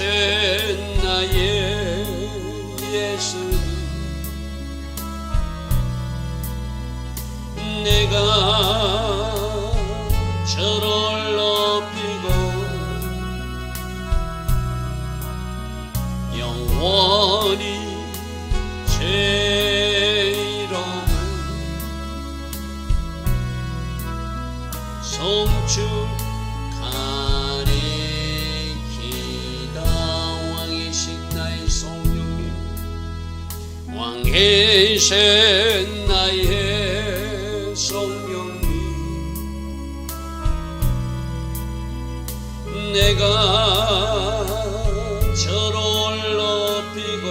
왕 내가 저를 높이고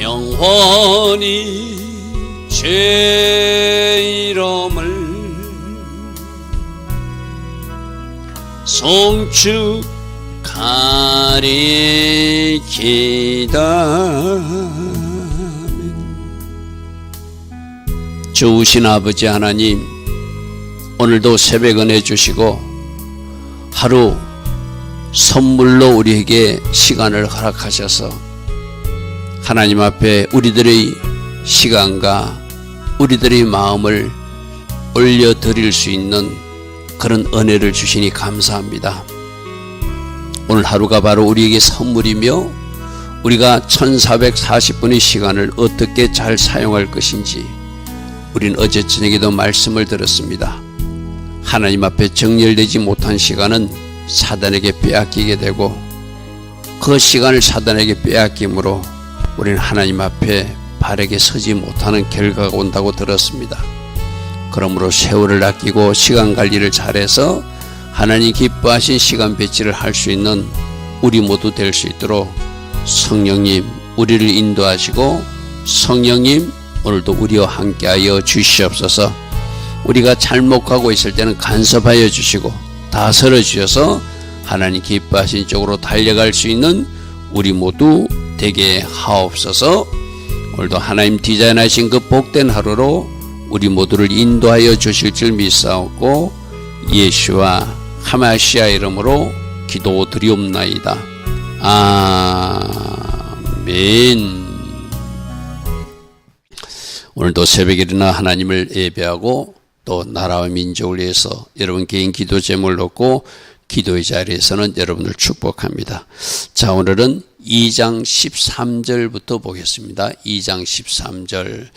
영원히 제 이름을 송축하리키다 좋으신 아버지 하나님 오늘도 새벽 은혜 주시고 하루 선물로 우리에게 시간을 허락하셔서 하나님 앞에 우리들의 시간과 우리들의 마음을 올려드릴 수 있는 그런 은혜를 주시니 감사합니다. 오늘 하루가 바로 우리에게 선물이며 우리가 1440분의 시간을 어떻게 잘 사용할 것인지 우린 어제 저녁에도 말씀을 들었습니다. 하나님 앞에 정렬되지 못한 시간은 사단에게 빼앗기게 되고 그 시간을 사단에게 빼앗김으로 우리는 하나님 앞에 바르게 서지 못하는 결과가 온다고 들었습니다. 그러므로 세월을 아끼고 시간 관리를 잘해서 하나님 기뻐하신 시간 배치를 할 수 있는 우리 모두 될 수 있도록 성령님 우리를 인도하시고 성령님 오늘도 우리와 함께하여 주시옵소서. 우리가 잘못하고 있을 때는 간섭하여 주시고 다스려 주셔서 하나님 기뻐하신 쪽으로 달려갈 수 있는 우리 모두 되게 하옵소서. 오늘도 하나님 디자인하신 그 복된 하루로 우리 모두를 인도하여 주실 줄 믿사옵고 예수와 하마시아 이름으로 기도드리옵나이다. 아멘. 오늘도 새벽에 일어나 하나님을 예배하고 또 나라와 민족을 위해서 여러분 개인 기도 제목을 놓고 기도의 자리에서는 여러분을 축복합니다. 자, 오늘은 2장 13절부터 보겠습니다. 2장 13절.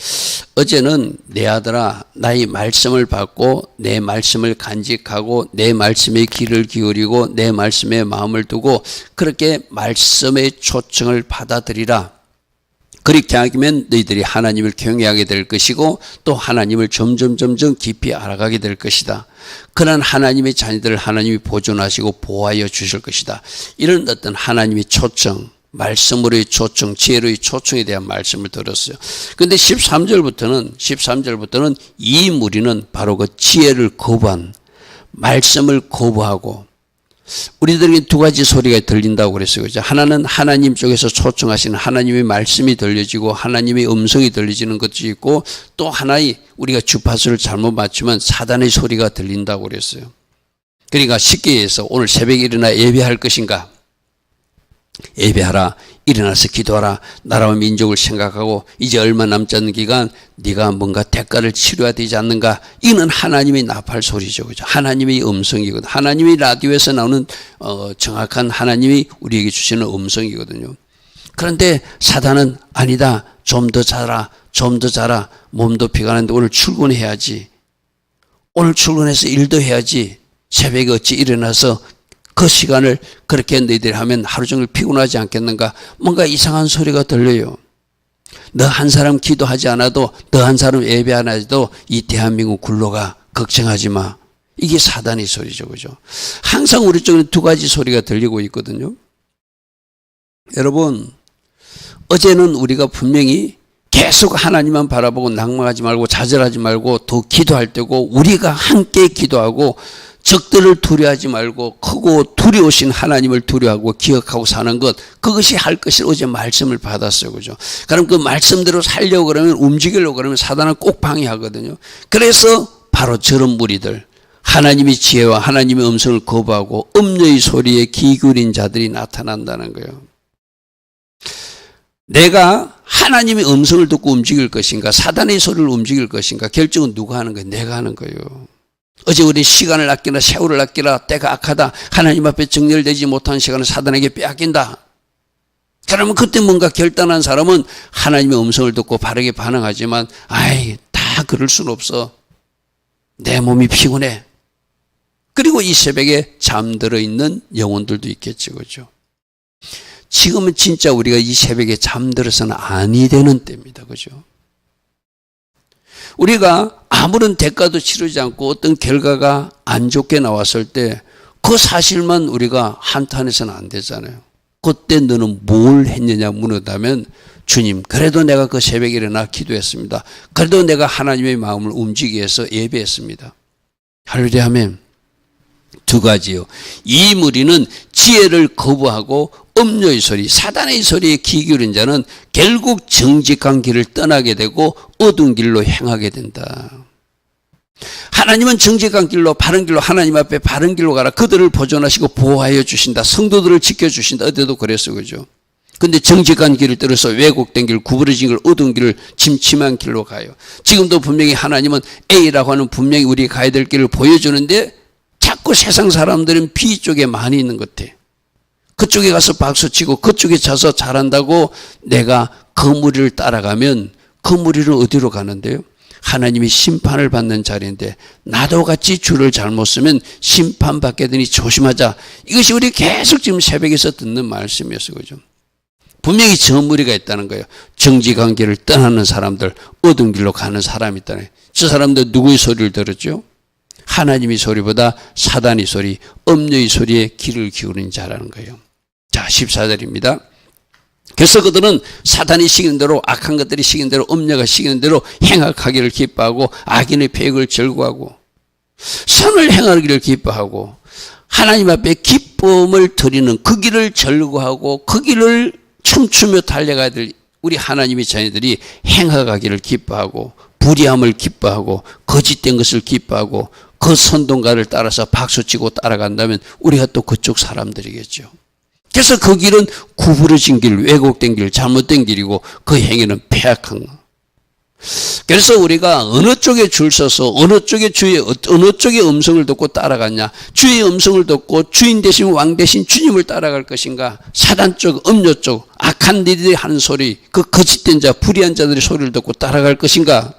어제는 내 아들아, 나의 말씀을 받고 내 말씀을 간직하고 내 말씀에 귀를 기울이고 내 말씀에 마음을 두고 그렇게 말씀의 초청을 받아들이라. 그렇게 하면 너희들이 하나님을 경외하게 될 것이고 또 하나님을 점점 점점 깊이 알아가게 될 것이다. 그런 하나님의 자녀들을 하나님이 보존하시고 보호하여 주실 것이다. 이런 어떤 하나님의 초청, 말씀으로의 초청, 지혜로의 초청에 대한 말씀을 들었어요. 근데 13절부터는 13절부터는 이 무리는 바로 그 지혜를 거부한 말씀을 거부하고 우리들에게 두 가지 소리가 들린다고 그랬어요. 하나는 하나님 쪽에서 초청하시는 하나님의 말씀이 들려지고 하나님의 음성이 들려지는 것도 있고 또 하나의 우리가 주파수를 잘못 맞추면 사단의 소리가 들린다고 그랬어요. 그러니까 쉽게 해서 오늘 새벽에 일어나 예배할 것인가? 예배하라. 일어나서 기도하라. 나라와 민족을 생각하고 이제 얼마 남지 않는 기간 네가 뭔가 대가를 치러야 되지 않는가? 이는 하나님의 나팔 소리죠. 그죠? 하나님의 음성이거든. 하나님의 라디오에서 나오는 어, 정확한 하나님이 우리에게 주시는 음성이거든요. 그런데 사단은 아니다. 좀 더 자라. 좀 더 자라. 몸도 피가는데 오늘 출근해야지. 오늘 출근해서 일도 해야지. 새벽에 어찌 일어나서 그 시간을 그렇게 너희들이 하면 하루 종일 피곤하지 않겠는가? 뭔가 이상한 소리가 들려요. 너 한 사람 기도하지 않아도 너 한 사람 예배 안 해도 이 대한민국 굴러가 걱정하지 마. 이게 사단의 소리죠. 그죠? 항상 우리 쪽에는 두 가지 소리가 들리고 있거든요. 여러분, 어제는 우리가 분명히 계속 하나님만 바라보고 낭망하지 말고 좌절하지 말고 더 기도할 때고 우리가 함께 기도하고 적들을 두려워하지 말고 크고 두려우신 하나님을 두려워하고 기억하고 사는 것 그것이 할 것이 어제 말씀을 받았어요. 그죠? 그럼 그 말씀대로 살려고 그러면 움직이려고 그러면 사단은 꼭 방해하거든요. 그래서 바로 저런 무리들 하나님의 지혜와 하나님의 음성을 거부하고 음녀의 소리에 귀 기울인 자들이 나타난다는 거예요. 내가 하나님의 음성을 듣고 움직일 것인가, 사단의 소리를 움직일 것인가, 결정은 누가 하는 거예요? 내가 하는 거예요. 어제 우리 시간을 아끼나 세월을 아끼라 때가 악하다. 하나님 앞에 정렬되지 못한 시간을 사단에게 빼앗긴다. 그러면 그때 뭔가 결단한 사람은 하나님의 음성을 듣고 바르게 반응하지만, 아이, 다 그럴 순 없어. 내 몸이 피곤해. 그리고 이 새벽에 잠들어 있는 영혼들도 있겠지, 그죠? 지금은 진짜 우리가 이 새벽에 잠들어서는 아니 되는 때입니다. 그죠? 우리가 아무런 대가도 치르지 않고 어떤 결과가 안 좋게 나왔을 때 그 사실만 우리가 한탄해서는 안 되잖아요. 그때 너는 뭘 했느냐 물었다면 주님, 그래도 내가 그 새벽에 일어나 기도했습니다. 그래도 내가 하나님의 마음을 움직이기 위해서 예배했습니다. 할렐루야 하면 두 가지요. 이 무리는 지혜를 거부하고 음료의 소리, 사단의 소리에 귀 기울인 자는 결국 정직한 길을 떠나게 되고 어두운 길로 행하게 된다. 하나님은 정직한 길로 바른 길로 하나님 앞에 바른 길로 가라. 그들을 보존하시고 보호하여 주신다. 성도들을 지켜 주신다. 어제도 그랬어. 그죠? 근데 정직한 길을 들어서 왜곡된 길, 구부러진 길, 어두운 길을 침침한 길로 가요. 지금도 분명히 하나님은 A라고 하는 분명히 우리 가야 될 길을 보여주는데 자꾸 세상 사람들은 B 쪽에 많이 있는 것 같아. 그쪽에 가서 박수 치고 그쪽에 차서 잘한다고 내가 그 무리를 따라가면 그 무리는 어디로 가는데요? 하나님이 심판을 받는 자리인데 나도 같이 줄을 잘못 쓰면 심판받게 되니 조심하자. 이것이 우리 계속 지금 새벽에서 듣는 말씀이었어요. 그죠? 분명히 저 무리가 있다는 거예요. 길을 떠나는 사람들, 어두운 길로 가는 사람이 있다네. 저 사람들 누구의 소리를 들었죠? 하나님의 소리보다 사단의 소리, 엄녀의 소리에 귀를 기울인 자라는 거예요. 자, 14절입니다. 그래서 그들은 사단이 시키는 대로 악한 것들이 시키는 대로 음녀가 시키는 대로 행악하기를 기뻐하고 악인의 폐역을 절구하고 선을 행하기를 기뻐하고 하나님 앞에 기쁨을 드리는 그 길을 절구하고 그 길을 춤추며 달려가야 될 우리 하나님의 자녀들이 행하기를 기뻐하고 불의함을 기뻐하고 거짓된 것을 기뻐하고 그 선동가를 따라서 박수치고 따라간다면 우리가 또 그쪽 사람들이겠죠. 그래서 그 길은 구부러진 길, 왜곡된 길, 잘못된 길이고 그 행위는 폐악한 거. 그래서 우리가 어느 쪽에 줄 서서 어느 쪽에 주의 어느 쪽의 음성을 듣고 따라갔냐 주의 음성을 듣고 주인 대신 왕 대신 주님을 따라갈 것인가 사단 쪽 음료 쪽 악한 이들이 하는 소리 그 거짓된 자 불의한 자들의 소리를 듣고 따라갈 것인가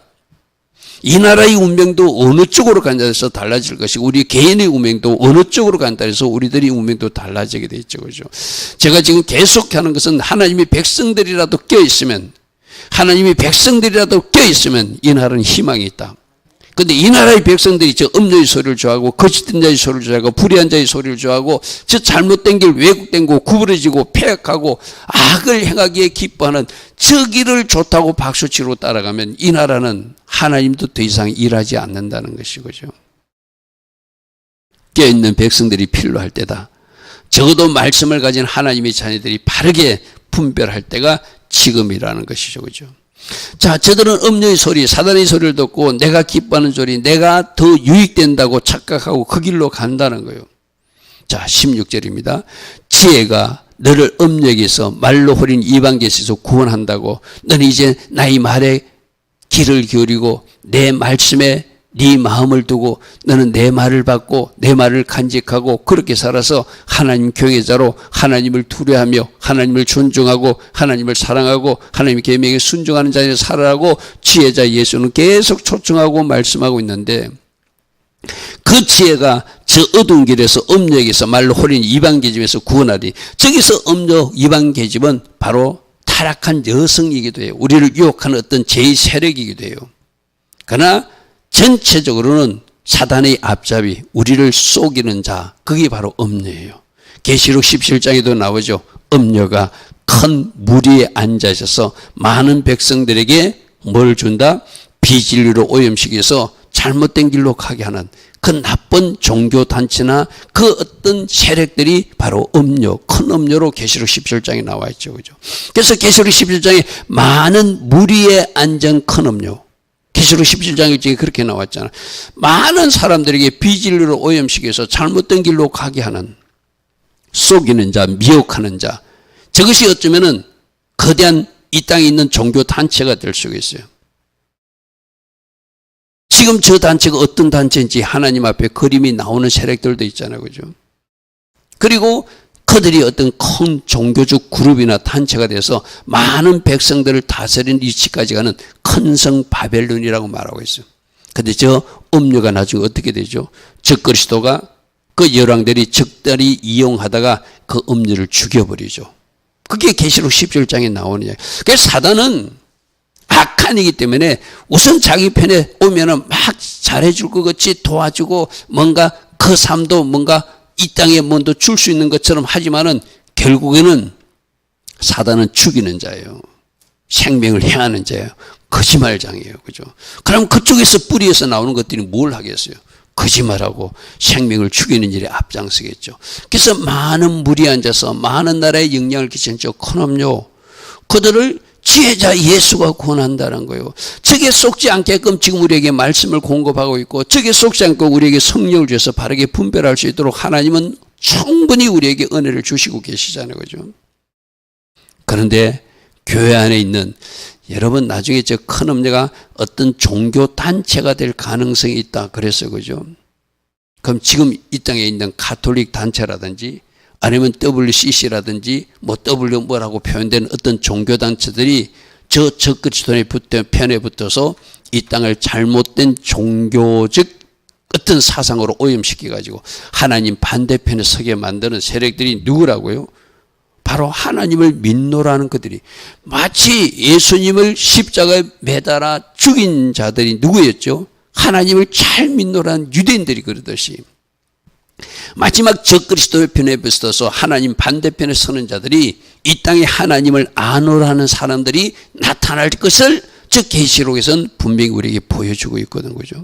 이 나라의 운명도 어느 쪽으로 간다 해서 달라질 것이고 우리 개인의 운명도 어느 쪽으로 간다 해서 우리들의 운명도 달라지게 되죠. 그죠? 제가 지금 계속 하는 것은 하나님의 백성들이라도 껴 있으면 하나님의 백성들이라도 껴 있으면 이 나라는 희망이 있다. 근데 이 나라의 백성들이 저 음녀의 소리를 좋아하고 거짓된 자의 소리를 좋아하고 불의한 자의 소리를 좋아하고 저 잘못된 길 왜곡된 거 구부러지고 폐역하고 악을 행하기에 기뻐하는 저 길을 좋다고 박수치로 따라가면 이 나라는 하나님도 더 이상 일하지 않는다는 것이죠. 깨어있는 백성들이 필요할 때다. 적어도 말씀을 가진 하나님의 자녀들이 바르게 분별할 때가 지금이라는 것이죠. 그죠? 자, 저들은 음료의 소리, 사단의 소리를 듣고 내가 기뻐하는 소리, 내가 더 유익된다고 착각하고 그 길로 간다는 거예요. 자, 16절입니다. 지혜가 너를 음력에서 말로 호린 이방계에서 구원한다고 너는 이제 나의 말에 귀를 기울이고 내 말씀에 네 마음을 두고 너는 내 말을 받고 내 말을 간직하고 그렇게 살아서 하나님 교회자로 하나님을 두려하며 하나님을 존중하고 하나님을 사랑하고 하나님의 계명에 순종하는 자에 살아라고 지혜자 예수는 계속 초청하고 말씀하고 있는데 그 지혜가 저 어두운 길에서 음력에서 말로 호린 이방 계집에서 구원하리 저기서 음력 이방 계집은 바로 다 타락한 여성이기도 해요. 우리를 유혹하는 어떤 제 세력이기도 해요. 그러나 전체적으로는 사단의 앞잡이, 우리를 속이는 자, 그게 바로 음녀예요. 계시록 17장에도 나오죠. 음녀가 큰 무리에 앉아 있어서 많은 백성들에게 뭘 준다? 비진리로 오염시켜서 잘못된 길로 가게 하는 그 나쁜 종교 단체나 그 어떤 세력들이 바로 음료, 큰 음료로 계시록 17장에 나와 있죠. 그죠? 그래서 계시록 17장에 많은 무리에 앉은 큰 음료. 계시록 17장에 지금 그렇게 나왔잖아. 많은 사람들에게 비진리로 오염시켜서 잘못된 길로 가게 하는 속이는 자, 미혹하는 자. 저것이 어쩌면은 거대한 이 땅에 있는 종교 단체가 될 수가 있어요. 지금 저 단체가 어떤 단체인지 하나님 앞에 그림이 나오는 세력들도 있잖아요. 그죠? 그리고 그들이 어떤 큰 종교적 그룹이나 단체가 돼서 많은 백성들을 다스리는 위치까지 가는 큰 성 바벨론이라고 말하고 있어요. 근데 저 음료가 나중에 어떻게 되죠? 적그리스도가 그 열왕들이 적들이 이용하다가 그 음료를 죽여버리죠. 그게 계시록 17장에 나오는 이야기. 그래서 사단은 악한이기 때문에 우선 자기 편에 오면은 막 잘해줄 것 같이 도와주고 뭔가 그 삶도 뭔가 이 땅에 뭔도 줄 수 있는 것처럼 하지만은 결국에는 사단은 죽이는 자예요. 생명을 해하는 자예요. 거짓말장이에요. 그죠? 그럼 그쪽에서 뿌리에서 나오는 것들이 뭘 하겠어요? 거짓말하고 생명을 죽이는 일에 앞장서겠죠. 그래서 많은 물이 앉아서 많은 나라에 영향을 끼치는 저큰 음료 그들을 지혜자 예수가 권한다는 거예요. 적에 속지 않게끔 지금 우리에게 말씀을 공급하고 있고 적에 속지 않고 우리에게 성령을 주셔서 바르게 분별할 수 있도록 하나님은 충분히 우리에게 은혜를 주시고 계시잖아요. 그죠? 그런데 교회 안에 있는 여러분 나중에 저 큰 음녀가 어떤 종교 단체가 될 가능성이 있다. 그래서 그죠? 그럼 지금 이 땅에 있는 가톨릭 단체라든지 아니면 WCC라든지 뭐 W 뭐라고 표현되는 어떤 종교 단체들이 저 적그리스도의 편에 붙어서 이 땅을 잘못된 종교적 어떤 사상으로 오염시켜 가지고 하나님 반대편에 서게 만드는 세력들이 누구라고요? 바로 하나님을 믿노라는 그들이 마치 예수님을 십자가에 매달아 죽인 자들이 누구였죠? 하나님을 잘 믿노라는 유대인들이 그러듯이 마지막 적그리스도의 편에 붙어서 하나님 반대편에 서는 자들이 이 땅에 하나님을 안오라는 사람들이 나타날 것을 저 계시록에서는 분명히 우리에게 보여주고 있거든 그죠?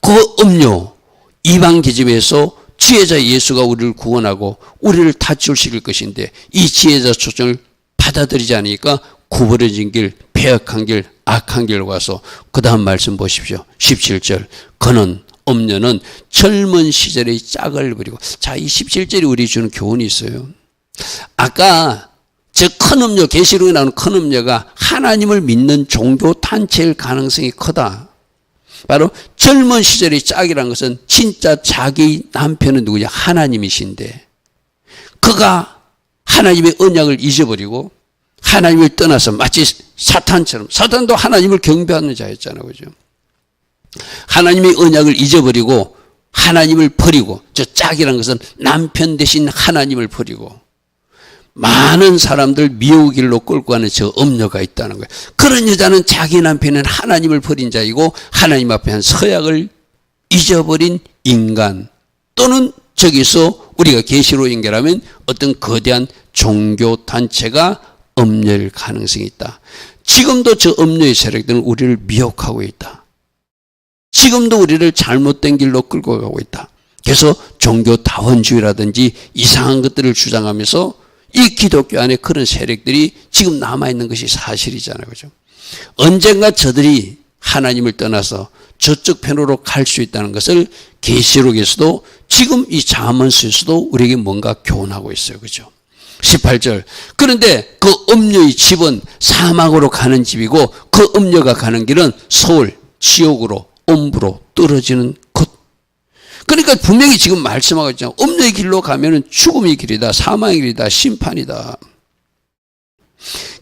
그 음료 이방 기집에서 지혜자 예수가 우리를 구원하고 우리를 다출시킬 것인데 이 지혜자 초청을 받아들이지 않으니까 구부러진 길, 폐역한 길, 악한 길로 가서 그 다음 말씀 보십시오. 17절 그는 음녀는 젊은 시절의 짝을 부리고 자, 이 17절이 우리 주는 교훈이 있어요. 아까 저큰 음녀 계시록에 나오는 큰 음녀가 하나님을 믿는 종교 단체일 가능성이 크다. 바로 젊은 시절의 짝이라는 것은 진짜 자기 남편은 누구냐? 하나님이신데 그가 하나님의 언약을 잊어버리고 하나님을 떠나서 마치 사탄처럼 사탄도 하나님을 경배하는 자였잖아요. 그죠? 하나님의 언약을 잊어버리고 하나님을 버리고 저 짝이라는 것은 남편 대신 하나님을 버리고 많은 사람들 미혹 길로 끌고 가는 저 음녀가 있다는 거예요. 그런 여자는 자기 남편은 하나님을 버린 자이고 하나님 앞에 한 서약을 잊어버린 인간 또는 저기서 우리가 계시로 연결하면 어떤 거대한 종교 단체가 음녀일 가능성이 있다. 지금도 저 음녀의 세력들은 우리를 미혹하고 있다. 지금도 우리를 잘못된 길로 끌고 가고 있다. 그래서 종교 다원주의라든지 이상한 것들을 주장하면서 이 기독교 안에 그런 세력들이 지금 남아있는 것이 사실이잖아요. 그죠? 언젠가 저들이 하나님을 떠나서 저쪽 편으로 갈 수 있다는 것을 계시록에서도 지금 이 자문서에서도 우리에게 뭔가 교훈하고 있어요. 그죠? 18절. 그런데 그 음녀의 집은 사막으로 가는 집이고 그 음녀가 가는 길은 서울, 지옥으로 엄부로 떨어지는 곳. 그러니까 분명히 지금 말씀하고 있잖아요. 없는 길로 가면은 죽음의 길이다. 사망의 길이다. 심판이다.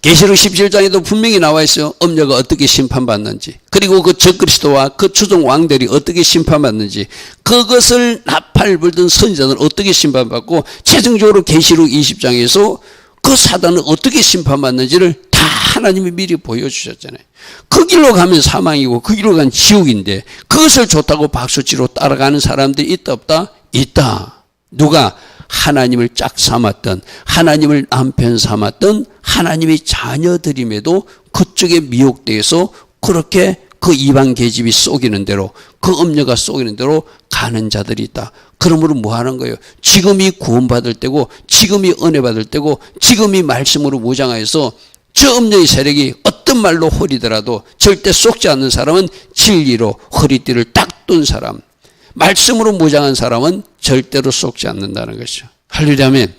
계시록 17장에도 분명히 나와 있어요. 엄녀가 어떻게 심판받는지. 그리고 그 적그리스도와 그 추종 왕들이 어떻게 심판받는지. 그것을 나팔 불던 선지자는 어떻게 심판받고 최종적으로 계시록 20장에서 그 사단은 어떻게 심판받는지를 다 하나님이 미리 보여주셨잖아요. 그 길로 가면 사망이고 그 길로 가면 지옥인데 그것을 좋다고 박수치로 따라가는 사람들이 있다 없다? 있다. 누가 하나님을 짝 삼았던 하나님을 남편 삼았던 하나님의 자녀들임에도 그쪽에 미혹돼서 그렇게 그 이방 계집이 속이는 대로 그 음녀가 속이는 대로 가는 자들이 있다. 그러므로 뭐 하는 거예요? 지금이 구원받을 때고 지금이 은혜 받을 때고 지금이 말씀으로 무장하여서 저 음녀의 세력이 어떤 말로 허리더라도 절대 속지 않는 사람은 진리로 허리띠를 딱 둔 사람 말씀으로 무장한 사람은 절대로 속지 않는다는 것이죠. 할렐루야면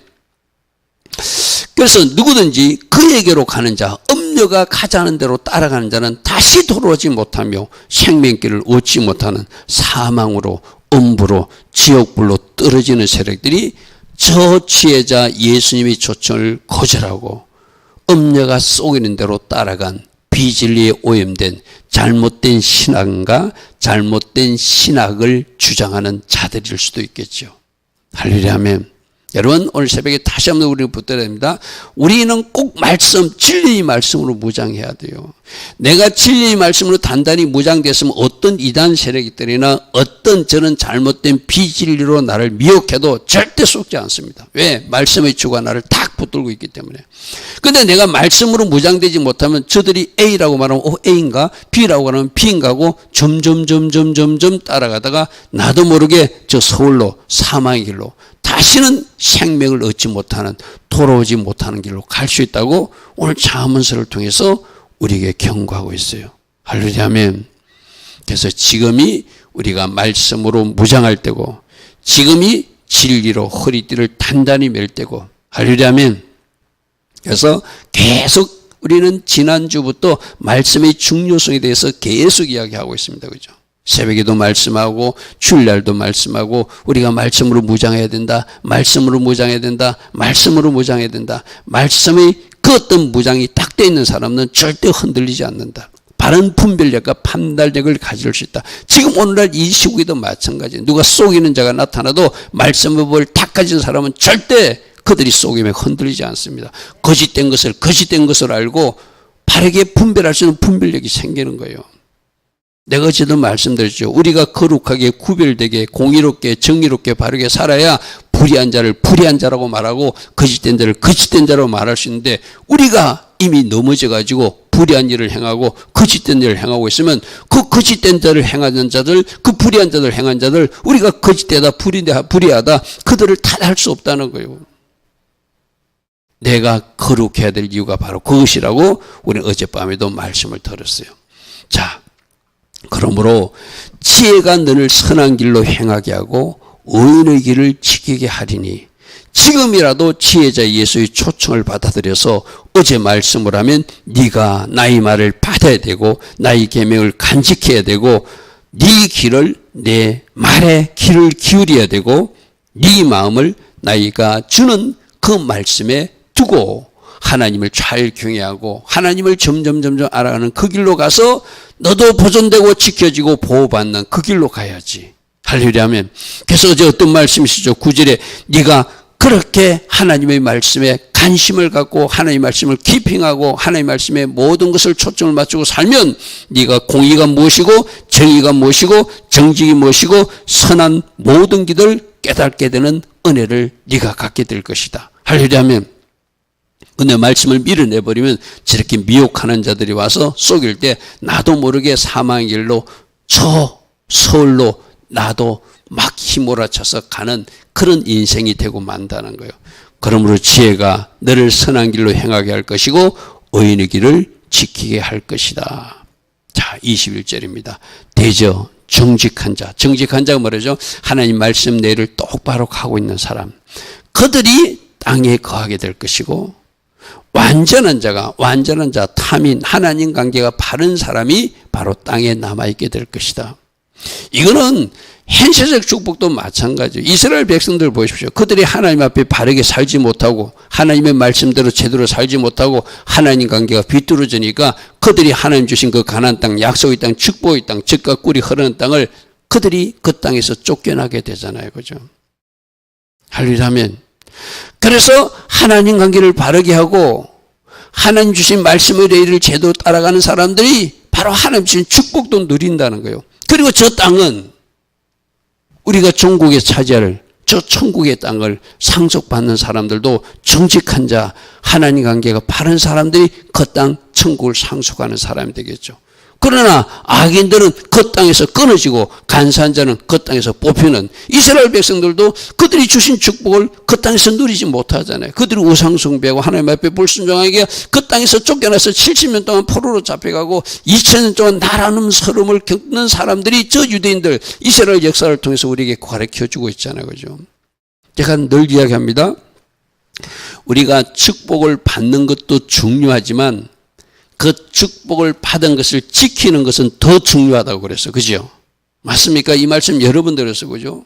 그래서 누구든지 그에게로 가는 자, 음녀가 가자는 대로 따라가는 자는 다시 돌아오지 못하며 생명길을 얻지 못하는 사망으로 음부로 지옥불로 떨어지는 세력들이 저 지혜자 예수님의 초청을 거절하고 음녀가 속이는 대로 따라간 비진리에 오염된 잘못된 신앙과 잘못된 신학을 주장하는 자들일 수도 있겠죠. 할렐루야면 여러분 오늘 새벽에 다시 한번 우리를 붙들어야 됩니다. 우리는 꼭 말씀 진리의 말씀으로 무장해야 돼요. 내가 진리의 말씀으로 단단히 무장됐으면 어떤 이단 세력들이나 어떤 저는 잘못된 비진리로 나를 미혹해도 절대 속지 않습니다. 왜? 말씀의 주가 나를 딱 붙들고 있기 때문에. 근데 내가 말씀으로 무장되지 못하면 저들이 A라고 말하면 어 A인가? B라고 하면 B인가고 점점 점점 점점 따라가다가 나도 모르게 저 서울로 사망의 길로 다시는 생명을 얻지 못하는 돌아오지 못하는 길로 갈 수 있다고 오늘 자문서를 통해서 우리에게 경고하고 있어요. 할렐루야면 그래서 지금이 우리가 말씀으로 무장할 때고 지금이 진리로 허리띠를 단단히 멜 때고 할렐루야면 그래서 계속 우리는 지난주부터 말씀의 중요성에 대해서 계속 이야기하고 있습니다. 그죠? 새벽에도 말씀하고 주일날도 말씀하고 우리가 말씀으로 무장해야 된다. 말씀으로 무장해야 된다. 말씀으로 무장해야 된다. 말씀의 그 어떤 무장이 딱 돼 있는 사람은 절대 흔들리지 않는다. 바른 분별력과 판단력을 가질 수 있다. 지금 오늘날 이 시국에도 마찬가지. 누가 속이는 자가 나타나도 말씀을 딱 가진 사람은 절대 그들이 속임에 흔들리지 않습니다. 거짓된 것을 거짓된 것을 알고 바르게 분별할 수 있는 분별력이 생기는 거예요. 내가 어제도 말씀드렸죠. 우리가 거룩하게 구별되게 공의롭게 정의롭게 바르게 살아야 불의한 자를 불의한 자라고 말하고 거짓된 자를 거짓된 자라고 말할 수 있는데 우리가 이미 넘어져 가지고 불의한 일을 행하고 거짓된 일을 행하고 있으면 그 거짓된 자를 행하는 자들 그 불의한 자들 행한 자들 우리가 거짓되다 불의하다 그들을 탓할 수 없다는 거예요. 내가 거룩해야 될 이유가 바로 그것이라고 우리 어젯밤에도 말씀을 들었어요. 자, 그러므로 지혜가 너를 선한 길로 행하게 하고 의인의 길을 지키게 하리니 지금이라도 지혜자 예수의 초청을 받아들여서 어제 말씀을 하면 네가 나의 말을 받아야 되고 나의 계명을 간직해야 되고 네 길을 내 말에 귀를 기울여야 되고 네 마음을 나이가 주는 그 말씀에 두고 하나님을 잘 경외하고 하나님을 점점 점점 알아가는 그 길로 가서 너도 보존되고 지켜지고 보호받는 그 길로 가야지. 할렐루야면. 그래서 어제 어떤 말씀이시죠? 구절에 네가 그렇게 하나님의 말씀에 관심을 갖고 하나님의 말씀을 키핑하고 하나님의 말씀에 모든 것을 초점을 맞추고 살면 네가 공의가 무엇이고 정의가 무엇이고 정직이 무엇이고 선한 모든 길을 깨닫게 되는 은혜를 네가 갖게 될 것이다. 할렐루야면. 근데 말씀을 밀어내버리면 저렇게 미혹하는 자들이 와서 속일 때 나도 모르게 사망의 길로 저 서울로 나도 막 휘몰아쳐서 가는 그런 인생이 되고 만다는 거예요. 그러므로 지혜가 너를 선한 길로 행하게 할 것이고 의인의 길을 지키게 할 것이다. 자, 21절입니다. 대저 정직한 자. 정직한 자가 뭐라죠? 하나님 말씀 내를 똑바로 하고 있는 사람. 그들이 땅에 거하게 될 것이고 완전한 자가 완전한 자 탐인 하나님 관계가 바른 사람이 바로 땅에 남아 있게 될 것이다. 이거는 현세적 축복도 마찬가지예요. 이스라엘 백성들 보십시오. 그들이 하나님 앞에 바르게 살지 못하고 하나님의 말씀대로 제대로 살지 못하고 하나님 관계가 비뚤어지니까 그들이 하나님 주신 그 가난 땅, 약속의 땅, 축복의 땅, 젖과 꿀이 흐르는 땅을 그들이 그 땅에서 쫓겨나게 되잖아요. 그죠? 할일하면 그래서 하나님 관계를 바르게 하고 하나님 주신 말씀의 레일을 제대로 따라가는 사람들이 바로 하나님 주신 축복도 누린다는 거예요. 그리고 저 땅은 우리가 종국에 차지할 저 천국의 땅을 상속받는 사람들도 정직한 자, 하나님 관계가 바른 사람들이 그 땅 천국을 상속하는 사람이 되겠죠. 그러나 악인들은 그 땅에서 끊어지고 간사한 자는 그 땅에서 뽑히는 이스라엘 백성들도 그들이 주신 축복을 그 땅에서 누리지 못하잖아요. 그들이 우상숭배하고 하나님 앞에 불순종하게 그 땅에서 쫓겨나서 70년 동안 포로로 잡혀가고 2000년 동안 나라는 서름을 겪는 사람들이 저 유대인들 이스라엘 역사를 통해서 우리에게 가르쳐 주고 있잖아요. 그죠? 제가 늘 이야기합니다. 우리가 축복을 받는 것도 중요하지만 그 축복을 받은 것을 지키는 것은 더 중요하다고 그랬어. 그죠? 맞습니까? 이 말씀 여러분 들었어. 그죠?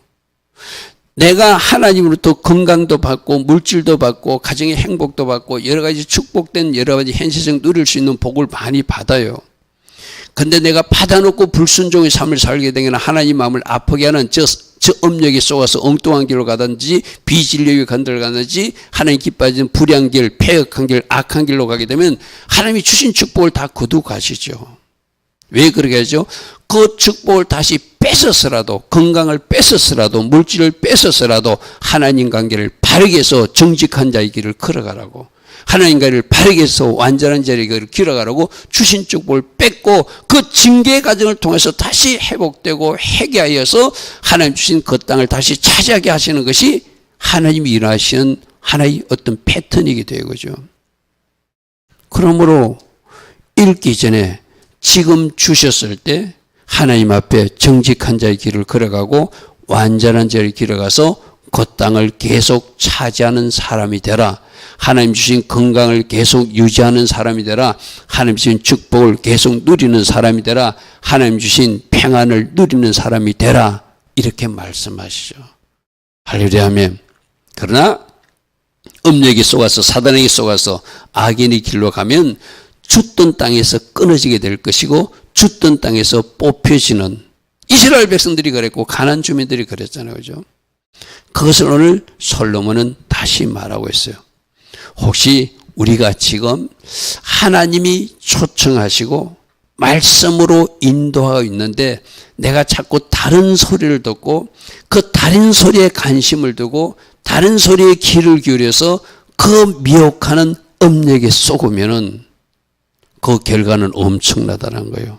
내가 하나님으로부터 건강도 받고 물질도 받고 가정의 행복도 받고 여러 가지 축복된 여러 가지 현세적 누릴 수 있는 복을 많이 받아요. 근데 내가 받아놓고 불순종의 삶을 살게 되면 하나님 마음을 아프게 하는 저, 저 업력에 쏘아서 엉뚱한 길로 가든지 비진리에 건들가든지 하나님 기뻐하는 불량 길, 폐역한 길, 악한 길로 가게 되면 하나님이 주신 축복을 다 거두고 가시죠. 왜 그러게 하죠? 그 축복을 다시 뺏었으라도 건강을 뺏었으라도 물질을 뺏었으라도 하나님 관계를 바르게 해서 정직한 자의 길을 걸어가라고 하나님과를 바르게 해서 완전한 길을 길어가라고 주신 축복을 뺏고 그 징계 과정을 통해서 다시 회복되고 회개하여서 하나님 주신 그 땅을 다시 차지하게 하시는 것이 하나님이 일하시는 하나의 어떤 패턴이게 되는 거죠. 그러므로 읽기 전에 지금 주셨을 때 하나님 앞에 정직한 자의 길을 걸어가고 완전한 자의 길을 가서 그 땅을 계속 차지하는 사람이 되라. 하나님 주신 건강을 계속 유지하는 사람이 되라. 하나님 주신 축복을 계속 누리는 사람이 되라. 하나님 주신 평안을 누리는 사람이 되라. 이렇게 말씀하시죠. 할렐루야 하면. 그러나 음력이 쏘아서 사단에게 쏘아서 악인의 길로 가면 죽던 땅에서 끊어지게 될 것이고 죽던 땅에서 뽑혀지는 이스라엘 백성들이 그랬고 가난 주민들이 그랬잖아요. 그죠? 그것을 오늘 솔로몬은 다시 말하고 있어요. 혹시 우리가 지금 하나님이 초청하시고 말씀으로 인도하고 있는데 내가 자꾸 다른 소리를 듣고 그 다른 소리에 관심을 두고 다른 소리에 귀를 기울여서 그 미혹하는 음력에 쏘으면은 그 결과는 엄청나다는 거예요.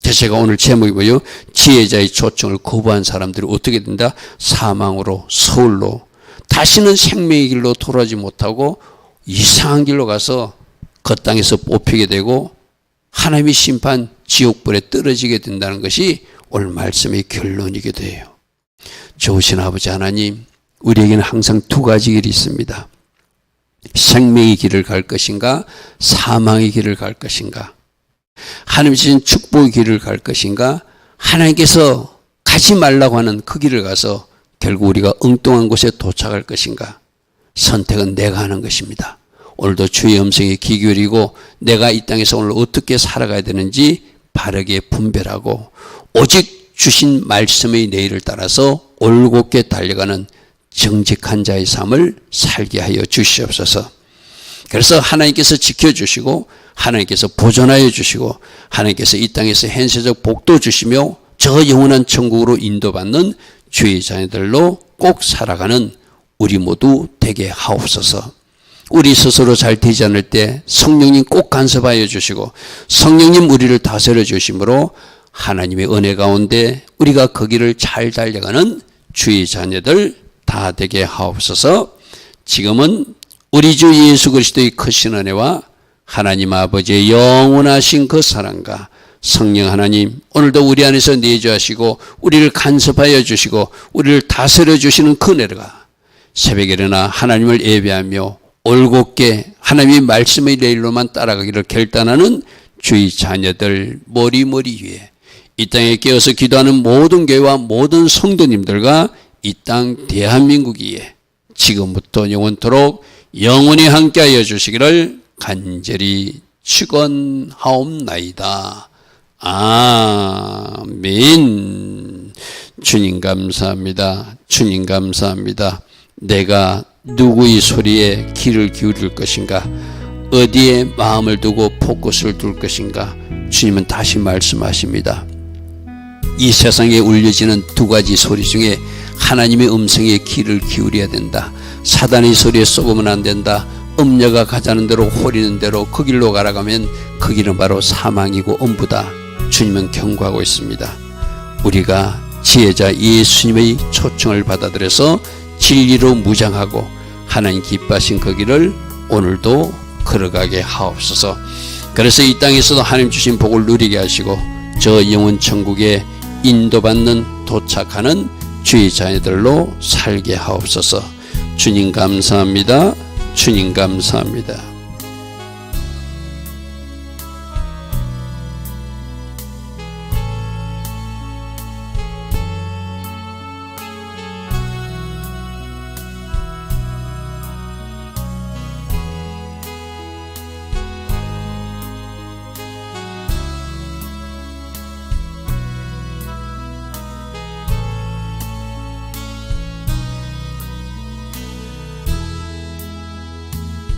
제가 오늘 제목이 뭐예요? 지혜자의 초청을 거부한 사람들이 어떻게 된다? 사망으로, 서울로, 다시는 생명의 길로 돌아오지 못하고 이상한 길로 가서 그 땅에서 뽑히게 되고 하나님의 심판 지옥불에 떨어지게 된다는 것이 오늘 말씀의 결론이게 돼요. 좋으신 아버지 하나님, 우리에게는 항상 두 가지 길이 있습니다. 생명의 길을 갈 것인가, 사망의 길을 갈 것인가. 하나님 주신 축복의 길을 갈 것인가, 하나님께서 가지 말라고 하는 그 길을 가서 결국 우리가 엉뚱한 곳에 도착할 것인가. 선택은 내가 하는 것입니다. 오늘도 주의 음성에 귀 기울이고 내가 이 땅에서 오늘 어떻게 살아가야 되는지 바르게 분별하고 오직 주신 말씀의 내일을 따라서 올곧게 달려가는 정직한 자의 삶을 살게 하여 주시옵소서. 그래서 하나님께서 지켜주시고 하나님께서 보존하여 주시고 하나님께서 이 땅에서 현세적 복도 주시며 저 영원한 천국으로 인도받는 주의 자녀들로 꼭 살아가는 우리 모두 되게 하옵소서. 우리 스스로 잘 되지 않을 때 성령님 꼭 간섭하여 주시고 성령님 우리를 다스려 주심으로 하나님의 은혜 가운데 우리가 그 길을 잘 달려가는 주의 자녀들 다 되게 하옵소서. 지금은 우리 주 예수 그리스도의 크신 은혜와 하나님 아버지의 영원하신 그 사랑과 성령 하나님 오늘도 우리 안에서 내주하시고 우리를 간섭하여 주시고 우리를 다스려 주시는 그 은혜가 새벽에 일어나 하나님을 예배하며 올곧게 하나님의 말씀의 레일로만 따라가기를 결단하는 주의 자녀들 머리머리 위에 이 땅에 깨어서 기도하는 모든 교회와 모든 성도님들과 이 땅 대한민국 위에 지금부터 영원토록 영원히 함께하여 주시기를 간절히 축원하옵나이다. 아멘. 주님 감사합니다. 주님 감사합니다. 내가 누구의 소리에 귀를 기울일 것인가? 어디에 마음을 두고 포커스를 둘 것인가? 주님은 다시 말씀하십니다. 이 세상에 울려지는 두 가지 소리 중에 하나님의 음성에 귀를 기울여야 된다. 사단의 소리에 쏘으면 안 된다. 음녀가 가자는 대로 호리는 대로 그 길로 가라가면 그 길은 바로 사망이고 엄부다. 주님은 경고하고 있습니다. 우리가 지혜자 예수님의 초청을 받아들여서 진리로 무장하고 하나님 기뻐하신 그 길을 오늘도 걸어가게 하옵소서. 그래서 이 땅에서도 하나님 주신 복을 누리게 하시고 저 영원 천국에 인도받는 도착하는 주의 자녀들로 살게 하옵소서. 주님 감사합니다. 주님 감사합니다.